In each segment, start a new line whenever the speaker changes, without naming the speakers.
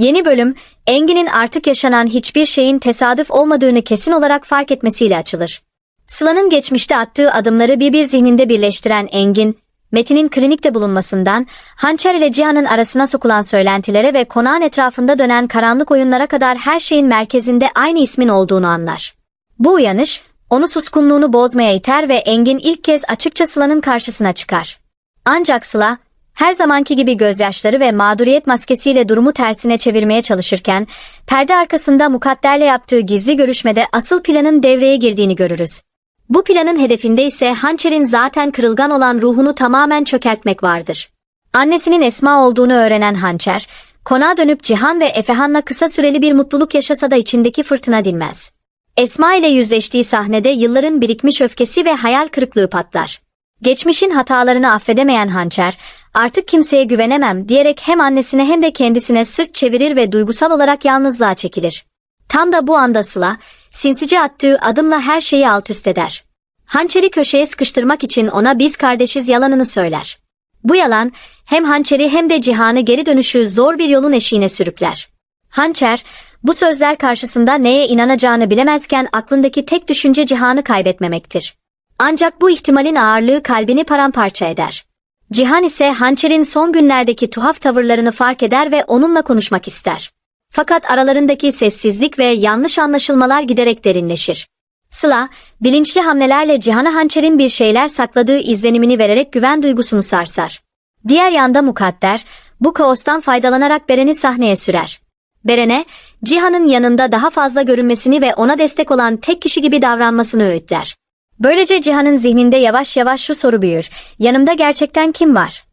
Yeni bölüm, Engin'in artık yaşanan hiçbir şeyin tesadüf olmadığını kesin olarak fark etmesiyle açılır. Sıla'nın geçmişte attığı adımları bir bir zihninde birleştiren Engin, Metin'in klinikte bulunmasından, Hançer ile Cihan'ın arasına sokulan söylentilere ve konağın etrafında dönen karanlık oyunlara kadar her şeyin merkezinde aynı ismin olduğunu anlar. Bu uyanış, onu suskunluğunu bozmaya iter ve Engin ilk kez açıkça Sıla'nın karşısına çıkar. Ancak Sıla, her zamanki gibi gözyaşları ve mağduriyet maskesiyle durumu tersine çevirmeye çalışırken, perde arkasında mukadderle yaptığı gizli görüşmede asıl planın devreye girdiğini görürüz. Bu planın hedefinde ise hançerin zaten kırılgan olan ruhunu tamamen çökertmek vardır. Annesinin Esma olduğunu öğrenen hançer, konağa dönüp Cihan ve Efehan'la kısa süreli bir mutluluk yaşasa da içindeki fırtına dinmez. Esma ile yüzleştiği sahnede yılların birikmiş öfkesi ve hayal kırıklığı patlar. Geçmişin hatalarını affedemeyen hançer, artık kimseye güvenemem diyerek hem annesine hem de kendisine sırt çevirir ve duygusal olarak yalnızlığa çekilir. Tam da bu anda Sıla, sinsice attığı adımla her şeyi alt üst eder. Hançeri köşeye sıkıştırmak için ona biz kardeşiz yalanını söyler. Bu yalan, hem hançeri hem de cihanı geri dönüşü zor bir yolun eşiğine sürükler. Hançer, bu sözler karşısında neye inanacağını bilemezken aklındaki tek düşünce cihanı kaybetmemektir. Ancak bu ihtimalin ağırlığı kalbini paramparça eder. Cihan ise hançerin son günlerdeki tuhaf tavırlarını fark eder ve onunla konuşmak ister. Fakat aralarındaki sessizlik ve yanlış anlaşılmalar giderek derinleşir. Sıla, bilinçli hamlelerle Cihan'a hançerin bir şeyler sakladığı izlenimini vererek güven duygusunu sarsar. Diğer yanda Mukadder, bu kaostan faydalanarak Beren'i sahneye sürer. Beren'e, Cihan'ın yanında daha fazla görünmesini ve ona destek olan tek kişi gibi davranmasını öğütler. Böylece Cihan'ın zihninde yavaş yavaş şu soru büyür. Yanımda gerçekten kim var?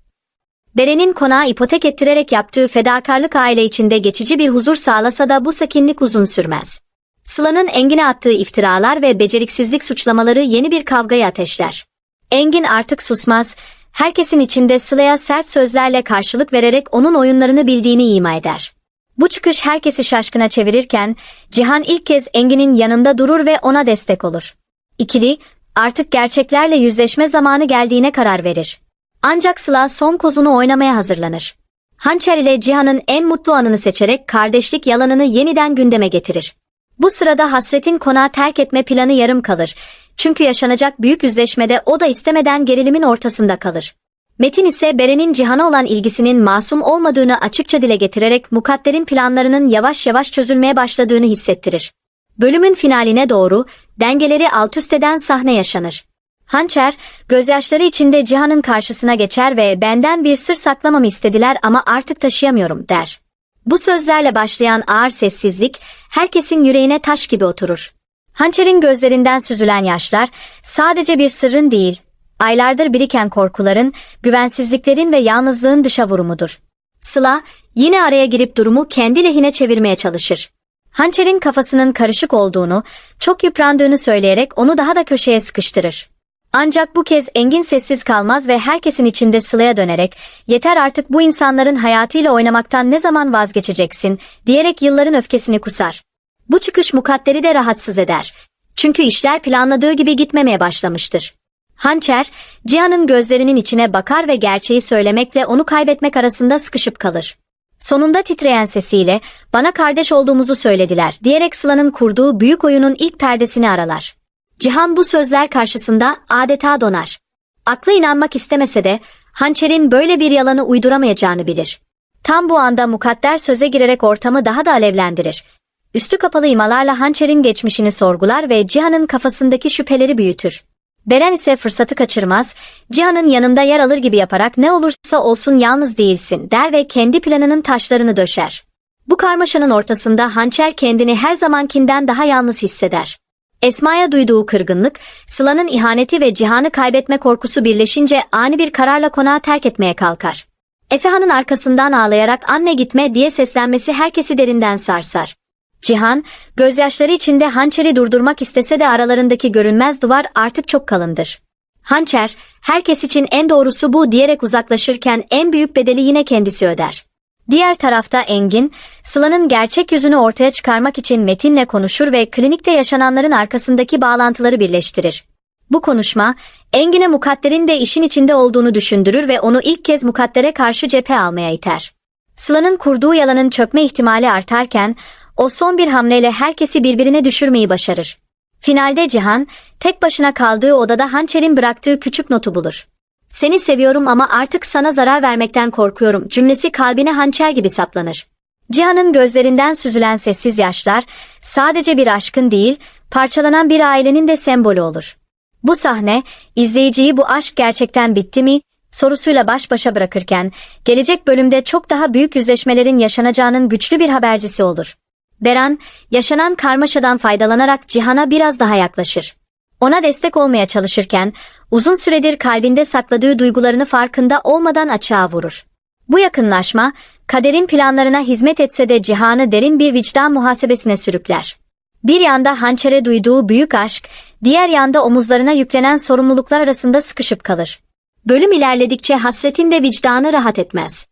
Beren'in konağı ipotek ettirerek yaptığı fedakarlık aile içinde geçici bir huzur sağlasa da bu sakinlik uzun sürmez. Sıla'nın Engin'e attığı iftiralar ve beceriksizlik suçlamaları yeni bir kavgayı ateşler. Engin artık susmaz, herkesin içinde Sıla'ya sert sözlerle karşılık vererek onun oyunlarını bildiğini ima eder. Bu çıkış herkesi şaşkına çevirirken, Cihan ilk kez Engin'in yanında durur ve ona destek olur. İkili, artık gerçeklerle yüzleşme zamanı geldiğine karar verir. Ancak Sıla son kozunu oynamaya hazırlanır. Hançer ile Cihan'ın en mutlu anını seçerek kardeşlik yalanını yeniden gündeme getirir. Bu sırada Hasret'in konağı terk etme planı yarım kalır. Çünkü yaşanacak büyük yüzleşmede o da istemeden gerilimin ortasında kalır. Metin ise Beren'in Cihan'a olan ilgisinin masum olmadığını açıkça dile getirerek Mukadder'in planlarının yavaş yavaş çözülmeye başladığını hissettirir. Bölümün finaline doğru dengeleri alt üst eden sahne yaşanır. Hançer, gözyaşları içinde Cihan'ın karşısına geçer ve benden bir sır saklamamı istediler ama artık taşıyamıyorum der. Bu sözlerle başlayan ağır sessizlik herkesin yüreğine taş gibi oturur. Hançer'in gözlerinden süzülen yaşlar sadece bir sırrın değil, aylardır biriken korkuların, güvensizliklerin ve yalnızlığın dışa vurumudur. Sıla yine araya girip durumu kendi lehine çevirmeye çalışır. Hançer'in kafasının karışık olduğunu, çok yıprandığını söyleyerek onu daha da köşeye sıkıştırır. Ancak bu kez Engin sessiz kalmaz ve herkesin içinde Sıla'ya dönerek ''Yeter artık bu insanların hayatıyla oynamaktan ne zaman vazgeçeceksin?'' diyerek yılların öfkesini kusar. Bu çıkış mukadderi de rahatsız eder. Çünkü işler planladığı gibi gitmemeye başlamıştır. Hançer, Cihan'ın gözlerinin içine bakar ve gerçeği söylemekle onu kaybetmek arasında sıkışıp kalır. Sonunda titreyen sesiyle ''Bana kardeş olduğumuzu söylediler.'' diyerek Sıla'nın kurduğu büyük oyunun ilk perdesini aralar. Cihan bu sözler karşısında adeta donar. Aklı inanmak istemese de hançerin böyle bir yalanı uyduramayacağını bilir. Tam bu anda mukadder söze girerek ortamı daha da alevlendirir. Üstü kapalı imalarla hançerin geçmişini sorgular ve Cihan'ın kafasındaki şüpheleri büyütür. Beren ise fırsatı kaçırmaz, Cihan'ın yanında yer alır gibi yaparak ne olursa olsun yalnız değilsin der ve kendi planının taşlarını döşer. Bu karmaşanın ortasında hançer kendini her zamankinden daha yalnız hisseder. Esma'ya duyduğu kırgınlık, Sıla'nın ihaneti ve Cihan'ı kaybetme korkusu birleşince ani bir kararla konağı terk etmeye kalkar. Efehan'ın arkasından ağlayarak anne gitme diye seslenmesi herkesi derinden sarsar. Cihan, gözyaşları içinde hançeri durdurmak istese de aralarındaki görünmez duvar artık çok kalındır. Hançer, herkes için en doğrusu bu diyerek uzaklaşırken en büyük bedeli yine kendisi öder. Diğer tarafta Engin, Sıla'nın gerçek yüzünü ortaya çıkarmak için Metin'le konuşur ve klinikte yaşananların arkasındaki bağlantıları birleştirir. Bu konuşma, Engin'e Mukadder'in de işin içinde olduğunu düşündürür ve onu ilk kez Mukadder'e karşı cephe almaya iter. Sıla'nın kurduğu yalanın çökme ihtimali artarken, o son bir hamleyle herkesi birbirine düşürmeyi başarır. Finalde Cihan, tek başına kaldığı odada hançerin bıraktığı küçük notu bulur. Seni seviyorum ama artık sana zarar vermekten korkuyorum cümlesi kalbine hançer gibi saplanır. Cihan'ın gözlerinden süzülen sessiz yaşlar sadece bir aşkın değil, parçalanan bir ailenin de sembolü olur. Bu sahne izleyiciyi bu aşk gerçekten bitti mi sorusuyla baş başa bırakırken gelecek bölümde çok daha büyük yüzleşmelerin yaşanacağının güçlü bir habercisi olur. Beran, yaşanan karmaşadan faydalanarak Cihan'a biraz daha yaklaşır. Ona destek olmaya çalışırken uzun süredir kalbinde sakladığı duygularını farkında olmadan açığa vurur. Bu yakınlaşma kaderin planlarına hizmet etse de Cihan'ı derin bir vicdan muhasebesine sürükler. Bir yanda hançere duyduğu büyük aşk, diğer yanda omuzlarına yüklenen sorumluluklar arasında sıkışıp kalır. Bölüm ilerledikçe hasretin de vicdanı rahat etmez.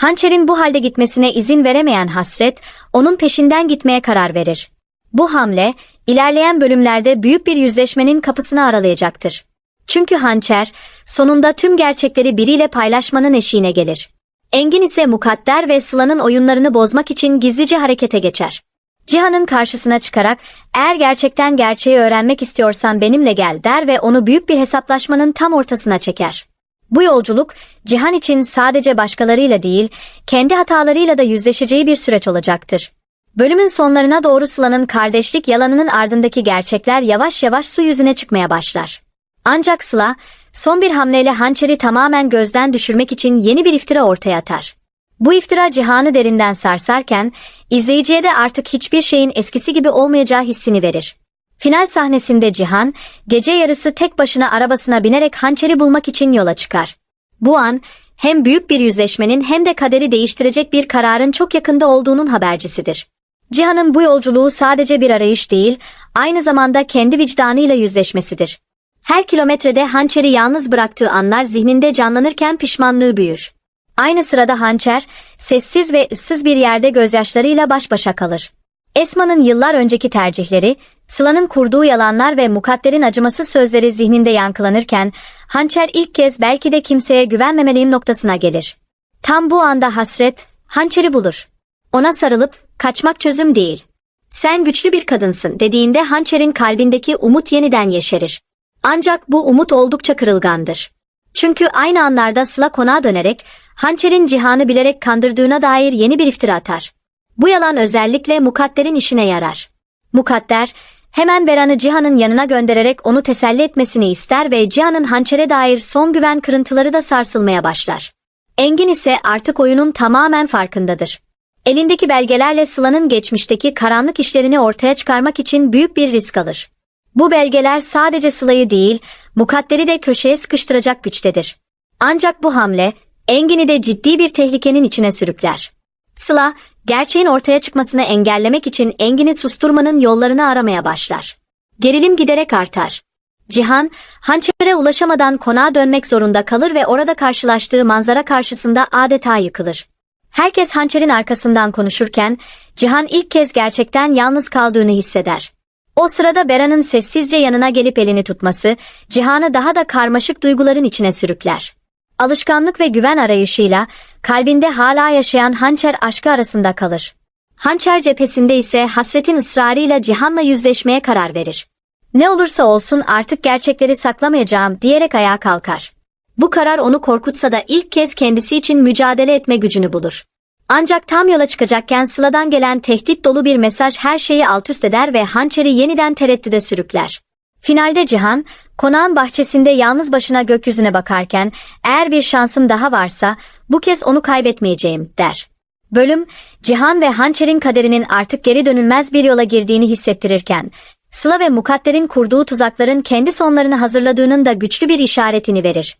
Hançer'in bu halde gitmesine izin veremeyen hasret, onun peşinden gitmeye karar verir. Bu hamle, ilerleyen bölümlerde büyük bir yüzleşmenin kapısını aralayacaktır. Çünkü hançer, sonunda tüm gerçekleri biriyle paylaşmanın eşiğine gelir. Engin ise mukadder ve Sıla'nın oyunlarını bozmak için gizlice harekete geçer. Cihan'ın karşısına çıkarak eğer gerçekten gerçeği öğrenmek istiyorsan benimle gel der ve onu büyük bir hesaplaşmanın tam ortasına çeker. Bu yolculuk Cihan için sadece başkalarıyla değil, kendi hatalarıyla da yüzleşeceği bir süreç olacaktır. Bölümün sonlarına doğru Sıla'nın kardeşlik yalanının ardındaki gerçekler yavaş yavaş su yüzüne çıkmaya başlar. Ancak Sıla, son bir hamleyle hançeri tamamen gözden düşürmek için yeni bir iftira ortaya atar. Bu iftira Cihan'ı derinden sarsarken, izleyiciye de artık hiçbir şeyin eskisi gibi olmayacağı hissini verir. Final sahnesinde Cihan, gece yarısı tek başına arabasına binerek hançeri bulmak için yola çıkar. Bu an, hem büyük bir yüzleşmenin hem de kaderi değiştirecek bir kararın çok yakında olduğunun habercisidir. Cihan'ın bu yolculuğu sadece bir arayış değil, aynı zamanda kendi vicdanıyla yüzleşmesidir. Her kilometrede hançeri yalnız bıraktığı anlar zihninde canlanırken pişmanlığı büyür. Aynı sırada hançer, sessiz ve ıssız bir yerde gözyaşlarıyla baş başa kalır. Esma'nın yıllar önceki tercihleri, Sıla'nın kurduğu yalanlar ve mukadderin acımasız sözleri zihninde yankılanırken, hançer ilk kez belki de kimseye güvenmemeliyim noktasına gelir. Tam bu anda hasret, hançeri bulur. Ona sarılıp, kaçmak çözüm değil. Sen güçlü bir kadınsın dediğinde hançerin kalbindeki umut yeniden yeşerir. Ancak bu umut oldukça kırılgandır. Çünkü aynı anlarda Sıla konağa dönerek, hançerin cihanı bilerek kandırdığına dair yeni bir iftira atar. Bu yalan özellikle Mukadder'in işine yarar. Mukadder, hemen Beran'ı Cihan'ın yanına göndererek onu teselli etmesini ister ve Cihan'ın hançere dair son güven kırıntıları da sarsılmaya başlar. Engin ise artık oyunun tamamen farkındadır. Elindeki belgelerle Sıla'nın geçmişteki karanlık işlerini ortaya çıkarmak için büyük bir risk alır. Bu belgeler sadece Sıla'yı değil, Mukadder'i de köşeye sıkıştıracak güçtedir. Ancak bu hamle, Engin'i de ciddi bir tehlikenin içine sürükler. Sıla, gerçeğin ortaya çıkmasını engellemek için Engin'i susturmanın yollarını aramaya başlar. Gerilim giderek artar. Cihan, hançere ulaşamadan konağa dönmek zorunda kalır ve orada karşılaştığı manzara karşısında adeta yıkılır. Herkes hançerin arkasından konuşurken, Cihan ilk kez gerçekten yalnız kaldığını hisseder. O sırada Beran'ın sessizce yanına gelip elini tutması, Cihan'ı daha da karmaşık duyguların içine sürükler. Alışkanlık ve güven arayışıyla, kalbinde hala yaşayan hançer aşkı arasında kalır. Hançer cephesinde ise hasretin ısrarıyla Cihan'la yüzleşmeye karar verir. Ne olursa olsun artık gerçekleri saklamayacağım diyerek ayağa kalkar. Bu karar onu korkutsa da ilk kez kendisi için mücadele etme gücünü bulur. Ancak tam yola çıkacakken Sıla'dan gelen tehdit dolu bir mesaj her şeyi alt üst eder ve hançeri yeniden tereddüde sürükler. Finalde Cihan, konağın bahçesinde yalnız başına gökyüzüne bakarken eğer bir şansım daha varsa bu kez onu kaybetmeyeceğim der. Bölüm, Cihan ve hançerin kaderinin artık geri dönülmez bir yola girdiğini hissettirirken, Sıla ve Mukadder'in kurduğu tuzakların kendi sonlarını hazırladığının da güçlü bir işaretini verir.